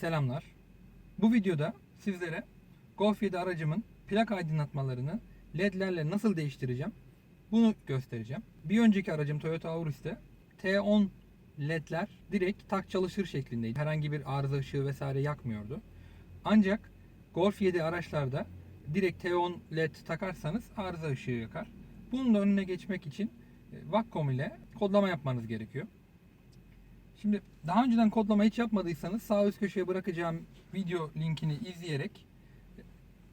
Selamlar. Bu videoda sizlere Golf 7 aracımın plak aydınlatmalarını ledlerle nasıl değiştireceğim bunu göstereceğim. Bir önceki aracım Toyota Auris'te T10 ledler direkt tak çalışır şeklindeydi. Herhangi bir arıza ışığı vesaire yakmıyordu. Ancak Golf 7 araçlarda direkt T10 led takarsanız arıza ışığı yakar. Bunun önüne geçmek için e, Wacom ile kodlama yapmanız gerekiyor. Şimdi daha önceden kodlama hiç yapmadıysanız sağ üst köşeye bırakacağım video linkini izleyerek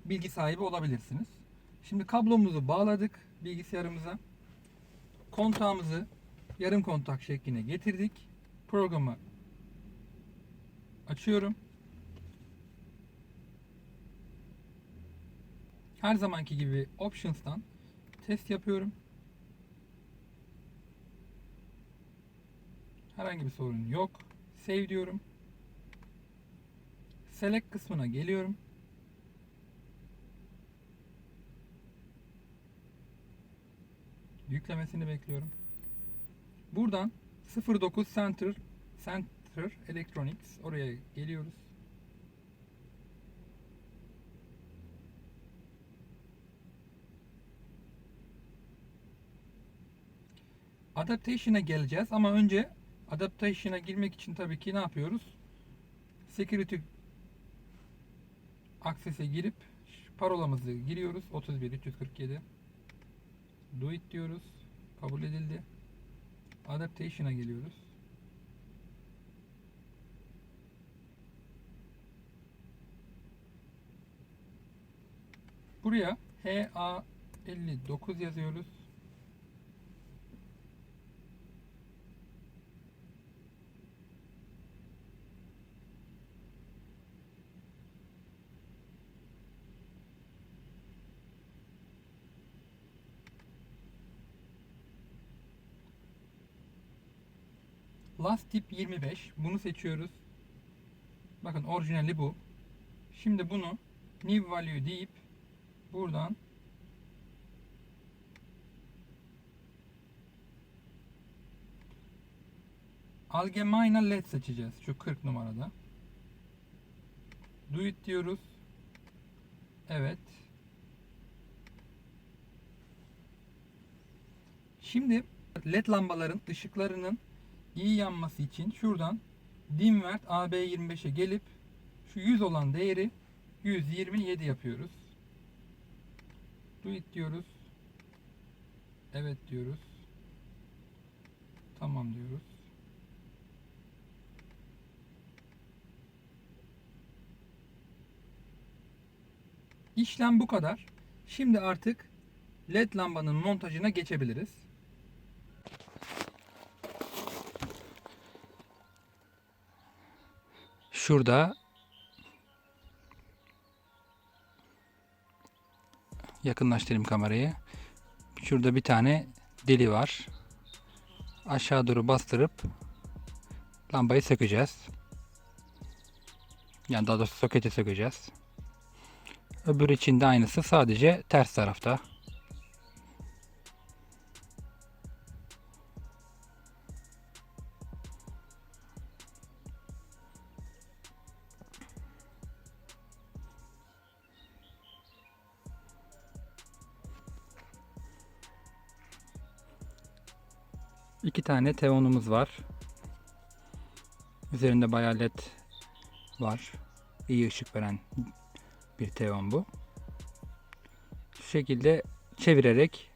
bilgi sahibi olabilirsiniz. Şimdi kablomuzu bağladık bilgisayarımıza. Kontağımızı yarım kontak şekline getirdik. Programı açıyorum. Her zamanki gibi Options'tan test yapıyorum. Herhangi bir sorun yok. Save diyorum. Select kısmına geliyorum. Yüklemesini bekliyorum. Buradan 09 Center Center Electronics oraya geliyoruz. Adaptation'a geleceğiz ama önce Adaptation'a girmek için tabii ki ne yapıyoruz? Security Access'e girip parolamızı giriyoruz. 31 347 Do it diyoruz. Kabul edildi. Adaptation'a geliyoruz. Buraya HA59 yazıyoruz. Last tip 25. Bunu seçiyoruz. Bakın orijinali bu. Şimdi bunu new value deyip buradan Allgemeine LED seçeceğiz. Şu 40 numarada. Do it diyoruz. Evet. Şimdi LED lambaların ışıklarının iyi yanması için şuradan dimwert AB25'e gelip şu 100 olan değeri 127 yapıyoruz. Do it diyoruz. Evet diyoruz. Tamam diyoruz. İşlem bu kadar. Şimdi artık LED lambanın montajına geçebiliriz. Şurada yakınlaştırayım kamerayı. Şurada bir tane deli var. Aşağı doğru bastırıp lambayı sökeceğiz. Yani daha doğrusu soketi sökeceğiz. Öbür için de aynısı sadece ters tarafta. İki tane T10'umuz var. Üzerinde bayağı led var. İyi ışık veren bir T10 bu. Şu şekilde çevirerek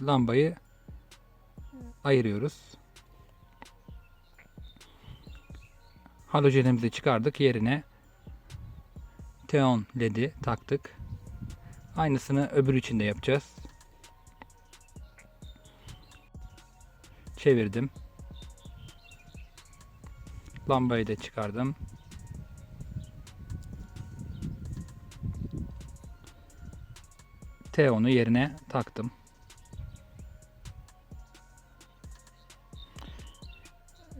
lambayı ayırıyoruz. Halojenimizi çıkardık. Yerine T10 ledi taktık. Aynısını öbür için de yapacağız. Çevirdim. Lambayı da çıkardım. T10'u yerine taktım.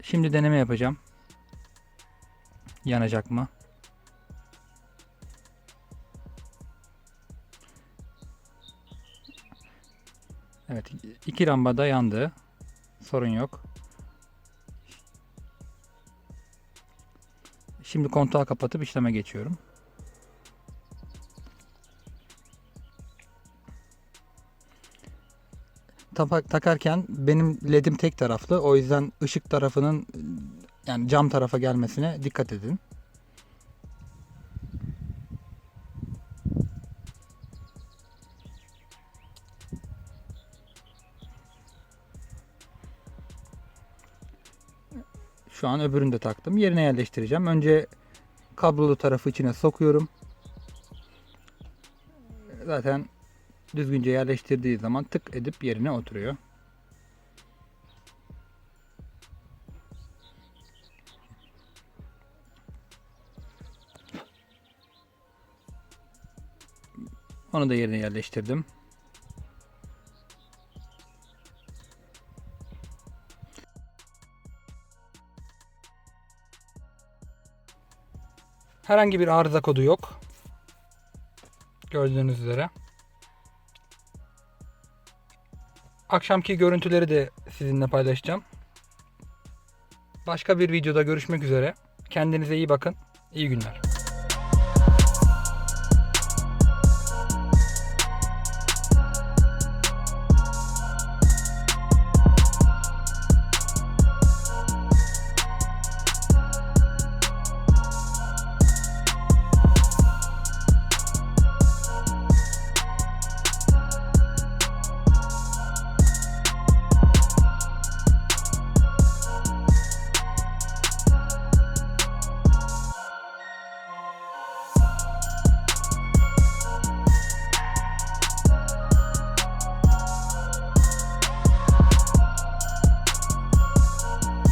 Şimdi deneme yapacağım. Yanacak mı? Evet, iki lamba da yandı. Sorun yok. Şimdi kontağı kapatıp işleme geçiyorum. Takarken benim ledim tek taraflı. O yüzden ışık tarafının yani cam tarafa gelmesine dikkat edin. Şu an öbürünü de taktım. Yerine yerleştireceğim. Önce kablolu tarafı içine sokuyorum. Zaten düzgünce yerleştirdiği zaman tık edip yerine oturuyor. Onu da yerine yerleştirdim. Herhangi bir arıza kodu yok. Gördüğünüz üzere. Akşamki görüntüleri de sizinle paylaşacağım. Başka bir videoda görüşmek üzere. Kendinize iyi bakın. İyi günler.